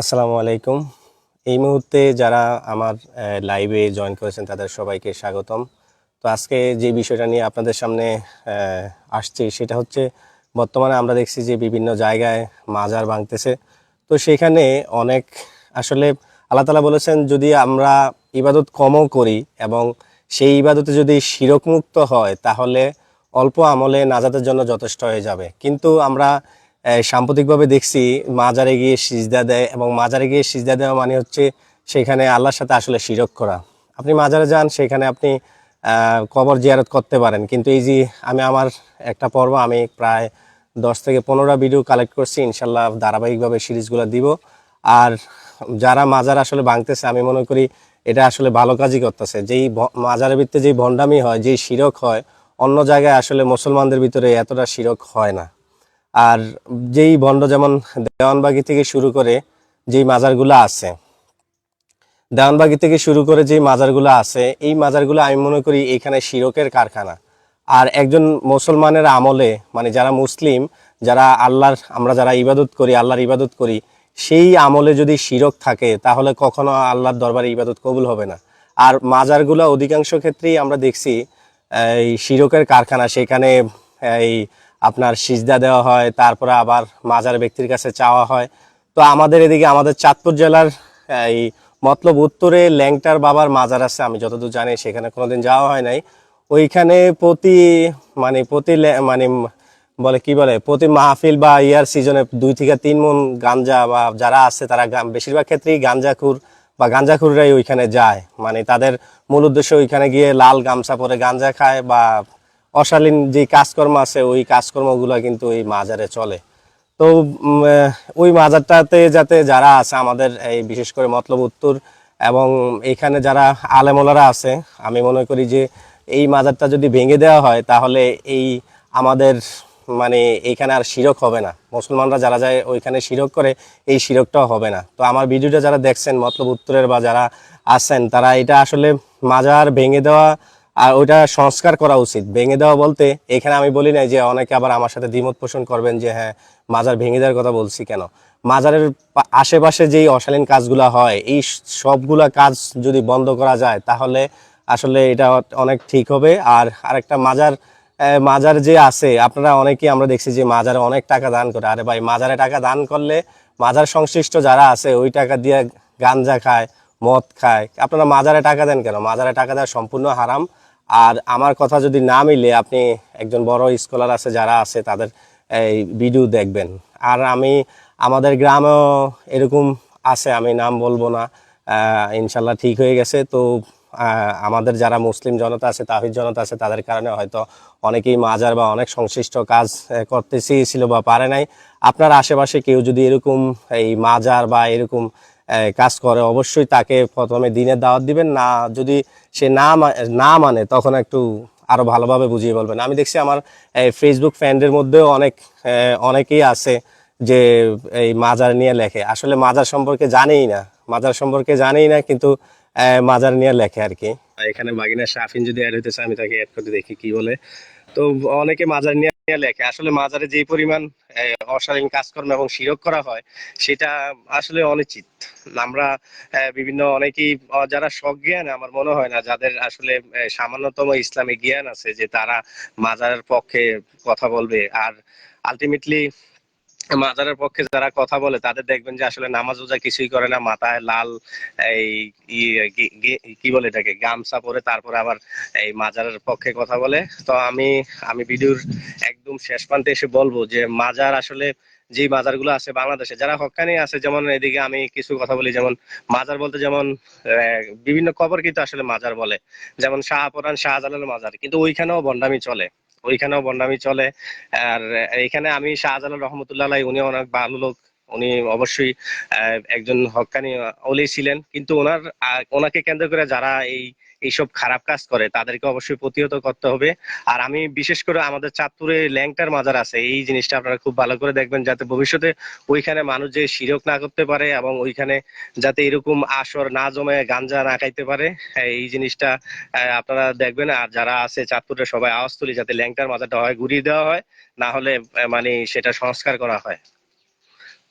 আসসালামু আলাইকুম। এই মুহূর্তে যারা আমার লাইভে জয়েন করেছেন তাদের সবাইকে স্বাগতম। তো আজকে যে বিষয়টা নিয়ে আপনাদের সামনে আসছি সেটা হচ্ছে, বর্তমানে আমরা দেখছি যে বিভিন্ন জায়গায় মাজার ভাঙতেছে। তো সেখানে অনেক, আসলে আল্লাহ তালা বলেছেন, যদি আমরা ইবাদত কমও করি এবং সেই ইবাদতে যদি শিরকমুক্ত হয়, তাহলে অল্প আমলে নাজাতের জন্য যথেষ্ট হয়ে যাবে। কিন্তু আমরা সাম্প্রতিকভাবে দেখছি মাজারে গিয়ে সিজদা দেয় এবং মাজারে গিয়ে সিজদা দেওয়া মানে হচ্ছে সেখানে আল্লাহর সাথে আসলে শিরক করা। আপনি মাজারে যান, সেখানে আপনি কবর জিয়ারত করতে পারেন। কিন্তু এই যে আমি আমার একটা পর্ব, আমি প্রায় দশ থেকে পনেরোটা ভিডিও কালেক্ট করছি ইনশাল্লাহ ধারাবাহিকভাবে সিরিজগুলো দিব। আর যারা মাজার আসলে ভাঙতেছে, আমি মনে করি এটা আসলে ভালো কাজই করতেছে। যেই মাজারের ভিত্তিতে যেই ভণ্ডামি হয়, যেই শিরক হয়, অন্য জায়গায় আসলে মুসলমানদের ভিতরে এতটা শিরক হয় না। আর যেই বন্ড যেমন দেওয়ানবাগি থেকে শুরু করে যেই মাজারগুলো আছে, দেওয়ানবাগি থেকে শুরু করে যেই মাজারগুলো আছে, এই মাজারগুলো আমি মনে করি এখানে শিরকের কারখানা। আর একজন মুসলমানের আমলে মানে যারা মুসলিম, যারা আল্লাহর, আমরা যারা ইবাদত করি, আল্লাহর ইবাদত করি, সেই আমলে যদি শিরক থাকে, তাহলে কখনো আল্লাহর দরবারে ইবাদত কবুল হবে না। আর মাজারগুলো অধিকাংশ ক্ষেত্রেই আমরা দেখছি, এই শিরকের কারখানা, সেখানে এই আপনার সিজদা দেওয়া হয়, তারপরে আবার মাজার ব্যক্তির কাছে চাওয়া হয়। তো আমাদের এদিকে আমাদের চাঁদপুর জেলার, এই মতলব উত্তরে ল্যাংটার বাবার মাজার আছে, আমি যতদূর জানি সেখানে কোনোদিন যাওয়া হয় নাই। ওইখানে প্রতি মানে প্রতি মানে বলে, কি বলে, প্রতি মাহফিল বা ইয়ার সিজনে দুই থেকে তিন মন গাঞ্জা বা যারা আছে তারা বেশিরভাগ ক্ষেত্রেই গাঞ্জাখুর বা গাঞ্জাখুররাই ওইখানে যায়। মানে তাদের মূল উদ্দেশ্য ওইখানে গিয়ে লাল গামছা পরে গাঞ্জা খায় বা অশালীন যে কাজকর্ম আছে, ওই কাজকর্মগুলো কিন্তু এই মাজারে চলে। তো ওই মাজারটাতে যাতে যারা আছে, আমাদের এই বিশেষ করে মতলব উত্তর এবং এখানে যারা আলেমোলারা আছে, আমি মনে করি যে এই মাজারটা যদি ভেঙে দেওয়া হয়, তাহলে এই আমাদের মানে এইখানে আর শিরক হবে না। মুসলমানরা যারা যায়, ওইখানে শিরক করে, এই শিরকটাও হবে না। তো আমার ভিডিওটা যারা দেখছেন, মতলব উত্তরের বা যারা আছেন, তারা এটা আসলে মাজার ভেঙে দেওয়া আর ওইটা সংস্কার করা উচিত। ভেঙে দেওয়া বলতে এখানে আমি বলি নাই যে অনেকে আবার আমার সাথে দ্বিমত পোষণ করবেন যে হ্যাঁ মাজার ভেঙে দেওয়ার কথা বলছি কেন? মাজারের আশেপাশে যেই অশালীন কাজগুলা হয়, এই সবগুলা কাজ যদি বন্ধ করা যায়, তাহলে আসলে এটা অনেক ঠিক হবে। আর আরেকটা মাজার মাজার যে আছে, আপনারা অনেকেই আমরা দেখছি যে মাজারে অনেক টাকা দান করে। আরে ভাই, মাজারে টাকা দান করলে মাজার সংশ্লিষ্ট যারা আছে, ওই টাকা দিয়ে গাঞ্জা খায়, মদ খায়। আপনারা মাজারে টাকা দেন কেন? মাজারে টাকা দেওয়া সম্পূর্ণ হারাম। আর আমার কথা যদি না মিলে আপনি একজন বড় স্কলার আছে, যারা আছে, তাদের এই ভিডিও দেখবেন। আর আমি, আমাদের গ্রামেও এরকম আছে, আমি নাম বলব না ইনশাল্লাহ ঠিক হয়ে গেছে। তো আমাদের যারা মুসলিম জনতা আছে, তাহিদ জনতা আছে, তাদের কারণে হয়তো অনেকেই মাজার বা অনেক সংশ্লিষ্ট কাজ করতে চেয়েছিল বা পারে নাই। আপনার আশেপাশে কেউ যদি এরকম এই মাজার বা এরকম কাজ করে, অবশ্যই তাকে প্রথমে দিনের দাওয়াত দিবেন। না, যদি সে না না মানে তখন একটু আরও ভালোভাবে বুঝিয়ে বলবেন। আমি দেখছি আমার ফেসবুক ফ্রেন্ডের মধ্যেও অনেক অনেকেই আছে যে এই মাজার নিয়ে লেখে। আসলে মাজার সম্পর্কে জানেই না, মাজার সম্পর্কে জানেই না, কিন্তু মাজার নিয়ে লেখে আর কি। এখানে বাগিনা শাফিন যদি অ্যাড হইতেছে আমি তাকে অ্যাড করতে দেখি, কি বলে। তো অনেকে মাজার নিয়ে লেখে। আসলে মাজারে যে পরিমাণ অশালীন কাজকর্ম এবং শিরক করা হয়, সেটা আসলে অনুচিত। আমরা বিভিন্ন অনেকেই যারা সজ্ঞান আমার মনে হয় না, যাদের আসলে সামান্যতম ইসলামী জ্ঞান আছে যে তারা মাজারের পক্ষে কথা বলবে। আর আলটিমেটলি মাজারের পক্ষে যারা কথা বলে, তাদের দেখবেন যে আসলে নামাজ রোজা কিছুই করে না। মাথায় লাল এই কি বলে এটাকে? গামছা পরে তারপরে আবার এই মাজারের পক্ষে কথা বলে। তো আমি আমি ভিডিওর একদম শেষ প্রান্তে এসে বলব যে মাজার আসলে যে মাজারগুলো আছে বাংলাদেশে, যারা হক্কানি আছে, যেমন এদিকে আমি কিছু কথা বলি, যেমন মাজার বলতে যেমন বিভিন্ন কবর কিন্তু আসলে মাজার বলে। যেমন শাহপুরান শাহজালাল মাজার, কিন্তু ওইখানেও বন্ডামি চলে। ওইখানেও বন্ডামি চলে। আর এখানে আমি শাহজালাল রহমতুল্লাহ উনি অনেক ভালো লোক। উনি অবশ্যই একজন হকানি অলি ছিলেন। কিন্তু ওনার ওনাকে কেন্দ্র করে যারা এই, এইসব খারাপ কাজ করে, তাদেরকে অবশ্যই প্রতিহত করতে হবে। আর আমি বিশেষ করে আমাদের চাঁদপুরে ল্যাংটার মাজার আছে, এই জিনিসটা আপনারা খুব ভালো করে দেখবেন, যাতে ভবিষ্যতে ওইখানে মানুষ যে শিরক না করতে পারে এবং ওইখানে যাতে এরকম আসর না জমে গাঞ্জা না খাইতে পারে এই জিনিসটা আপনারা দেখবেন। আর যারা আছে চাঁদপুরে সবাই আওয়াজ তুলি, যাতে ল্যাংটার মাজারটা হয়, ঘুরিয়ে দেওয়া হয়, না হলে মানে সেটা সংস্কার করা হয়।